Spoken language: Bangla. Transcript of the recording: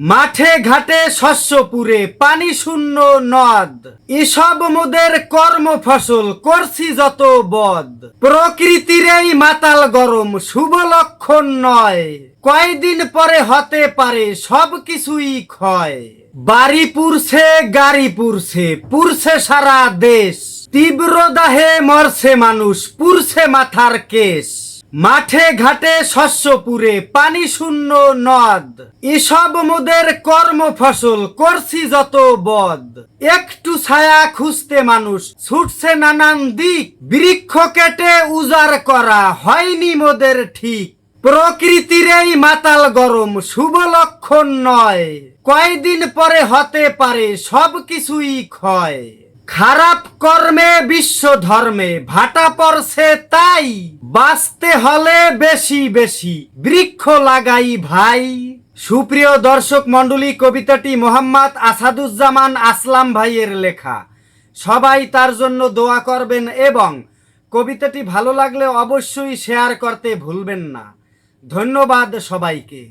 মাঠে ঘাটে শস্য পুরে, পানি শূন্য নদ। এসব মোদের কর্ম ফসল, করছি যত বদ। প্রকৃতির এই মাতাল গরম শুভ লক্ষণ নয়। কয়দিন পরে হতে পারে সব কিছুই ক্ষয়। বাড়ি পুরছে গাড়ি পুরছে পুরছে সারা দেশ। তীব্র দাহে মরছে মানুষ পুরছে মাথার কেশ। মাঠে ঘাটে শস্য পুরে, পানি শূন্য নদ। এসব মোদের কর্ম ফসল করছি যত বদ। একটু ছায়া খুঁজতে মানুষ, ছুটছে নানান দিক। বৃক্ষ কেটে উজাড় করা হয়নি মোদের ঠিক। প্রকৃতির এই মাতাল গরম শুভ লক্ষণ নয়। কয়দিন পরে হতে পারে সব কিছুই ক্ষয়। খারাপ কর্মে বিশ্ব ধর্মে ভাটা পড়ছে তাই বাঁচতে হলে বেশি বেশি বৃক্ষ লাগাই ভাই। সুপ্রিয় দর্শক মণ্ডলী, কবিতাটি মোহাম্মদ আসাদুজ্জামান আসলাম ভাইয়ের লেখা। সবাই তার জন্য দোয়া করবেন এবং কবিতাটি ভালো লাগলে অবশ্যই শেয়ার করতে ভুলবেন না। ধন্যবাদ সবাইকে।